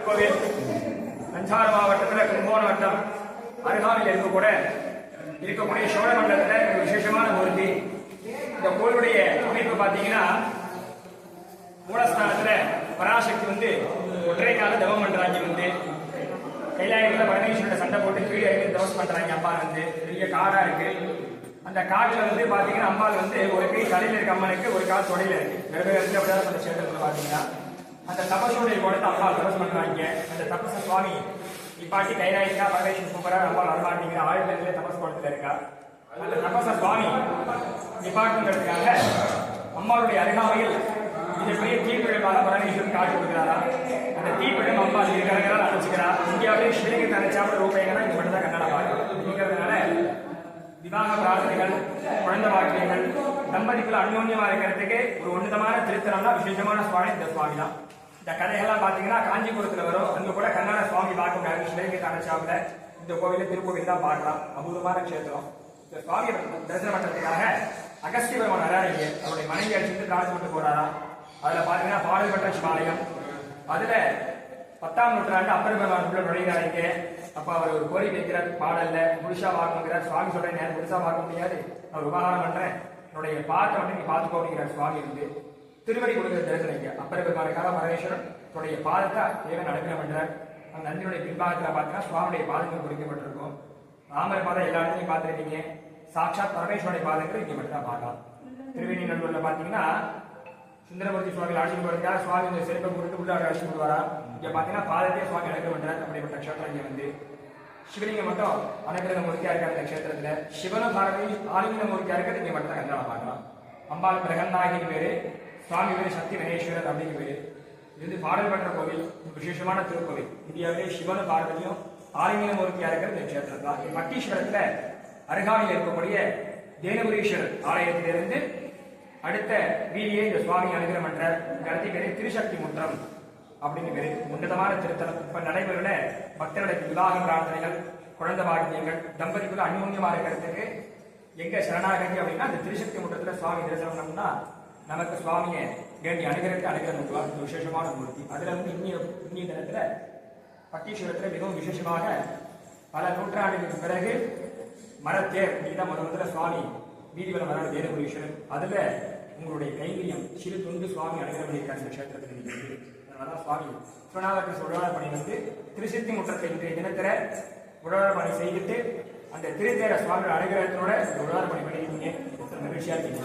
கோவில் தஞ்சாவூர் மாவட்டத்தில் கும்பகோணம் வட்டம் அருகாமையில் இருக்கக்கூட இருக்கக்கூடிய சோழமண்டலத்தில் ஒரு விசேஷமான மூர்த்தி. இந்த கோவிலுடைய அமைப்பு பார்த்தீங்கன்னா மூலஸ்தானத்தில் பராசக்தி வந்து ஒற்றை கால தவம் பண்ணுறாங்க வந்து. கைலாயத்தில் பரமேஸ்வரோட சண்டை போட்டு கீழே இறங்கி தவசம் பண்ணுறாங்க அப்பா வந்து பெரிய காராக இருக்குது அந்த காட்டுல வந்து பாத்தீங்கன்னா அம்பாள் வந்து ஒரு கை தலையில இருக்க அம்மனுக்கு ஒரு கால் தொடையில இருக்கு. வெறும் இருக்கு அப்படிதான் அந்த சேதத்துல பாத்தீங்கன்னா அந்த தபசுடைய கொடுத்து அம்பாள் தபஸ் பண்றாங்க. அந்த தபச சுவாமி இப்பாட்டி கைலாயிக்கா பரமேஸ்வரன் சூப்பரா அம்பாள் வரமாட்டீங்க ஆயுதத்திலே தபஸ் குளத்துல இருக்கா? அந்த தபச சுவாமி நிப்பாட்டுங்கிறதுக்காக அம்மாளுடைய அருகாமையில் மிகப்பெரிய தீப்பிழமாக பரமேஸ்வரன் காட்சி கொடுக்கிறாரா? அந்த தீப்பிழம் அம்மா இருக்கிறாங்க அழைச்சிக்கிறா இந்தியாவிலே ஸ்ரீலிங்கத்தை அழைச்சாமல் ரூபாய்கள் தான் விவாக பிரார்த்தனைகள் குழந்தை வாக்கியங்கள் தம்பதிக்குள்ள அந்யோன்யமா இருக்கிறதுக்கு ஒரு உன்னதமான திருத்தலம்னா விசேஷமான சுவாமி இந்த சுவாமி தான் இந்த கதைகள்லாம் பாத்தீங்கன்னா காஞ்சிபுரத்துல வரும். அங்க கூட கன்னட சுவாமி பார்க்க முடியாது. ஸ்ரீலிங்கத்தை இந்த கோவில திருக்கோவில் தான் பார்க்கலாம். அபூர்வமான கஷேத்திரம். இந்த சுவாமி தரிசனம் பண்றதுக்காக அகஸ்திய பெருமான் அவருடைய மனைவி அடிச்சுட்டு காசு மட்டும் போறாரா அதுல பாத்தீங்கன்னா பாடல் பெற்ற சிவாலயம். அதுல பத்தாம் நூற்றாண்டு அப்பர் பெருமான் உள்ள அப்ப அவர் ஒரு கோரிக்கை வைக்கிறார் பாடல்ல முழுசா பார்க்கணுங்கிறார் சுவாமி சொல்றேன் நேரம் முழுசா பார்க்க முடியாது அவர் உபகாரம் பண்றேன். என்னுடைய பாட்டை வந்து நீ பார்த்துக்கோ அப்படிங்கிறார் சுவாமி இருந்து திருவடி கொடுக்கிற தரிசனம் இங்க. அப்பர் பெருமானுக்காக பரமேஸ்வரன் தன்னுடைய பாதத்தை தேவன் அனுகிரகம் பண்றார். அந்த நந்தியுடைய பின்பாகத்தில் பார்த்தீங்கன்னா சுவாமியுடைய பாதங்கள் குறிக்கப்பட்டிருக்கும் ராமர் பாதம் எல்லா இடத்துலையும் பார்த்துருக்கீங்க சாட்சாத் பரமேஸ்வரனுடைய பாதங்கள் இங்கே மட்டும் தான் பார்க்கலாம். திருவேணி நல்லூர்ல பார்த்தீங்கன்னா சுந்தரமூர்த்தி சுவாமி ஆட்சி போறதுக்காக சுவாமி இந்த சிறப்பை கொடுத்து உள்ள ஆட்சி போடுவாரா இங்க பாத்தீங்கன்னா பாதத்தையே சுவாமி அழைக்க பண்றாரு அப்படிப்பட்ட கஷேத்திரம் இங்க வந்து. சிவலிங்கம் மட்டும் அனுகிரக மூர்த்தியா இருக்காரு இந்த கஷேத்திரத்துல சிவன பாரதி ஆலிங்க மூர்த்தியா இருக்கிறது. இங்க மட்டும் தான் கண்டால பார்க்கலாம். அம்பாள் பிரகந்தாகின் பேரு. சுவாமி பேரு சக்தி வினேஸ்வரர் அப்படிங்கிற பேரு. இது வந்து பாடல் பெற்ற கோவில். விசேஷமான திருக்கோவில். இந்தியாவிலே சிவன பார்வதியும் ஆலிங்க மூர்த்தியா இருக்கிறது இந்த கஷேத்திரம் தான் பட்டீஸ்வரத்துல அருகாமையில் இருக்கக்கூடிய தேனபுரீஸ்வரர் ஆலயத்திலிருந்து அடுத்த வீதியை இந்த சுவாமி அனுகிரம் என்ற இந்த பேரு திருசக்தி முற்றம் அப்படின்னு பேரு உன்னதமான திருத்தலம். இப்ப நடைபெறுல பக்தர்களுக்கு விவாக பிரார்த்தனைகள் குழந்தை பாக்கியங்கள் தம்பதிக்குள்ள அந்யோன்யமா இருக்கிறதுக்கு எங்க சரணாகதி அப்படின்னா இந்த திருசக்தி முற்றத்துல சுவாமி தரிசனம் நமக்கு சுவாமியை வேண்டி அனுகிரகத்தை அனுகிரம் பண்ணுவார் விசேஷமான மூர்த்தி. அதுல வந்து இன்னிய இன்னிய தினத்துல பட்டீஸ்வரத்துல மிகவும் விசேஷமாக பல நூற்றாண்டுகளுக்கு பிறகு மரத்தேர் இதுதான் முதல் முதல்ல சுவாமி வீதிவலம் வராது தேவபுரீஸ்வரன் அதுல உங்களுடைய கைவியம் சிறு துண்டு சுவாமி அனுகிரம் பண்ணியிருக்காரு கஷேத்திரத்தில் க்ஷேத்திரத்தில் அதனால சுவாமி சுனாவரத்து உடலாளர் பணி வந்து திருசித்தி முற்றத்தை இன்றைய தினத்தில் உடலாளர் பணி செய்துட்டு அந்த திருத்தேர சுவாமி அனுகிரகத்தோட உடலாளர் பணி பண்ணியிருக்கீங்க. மகிழ்ச்சியா இருக்கீங்க.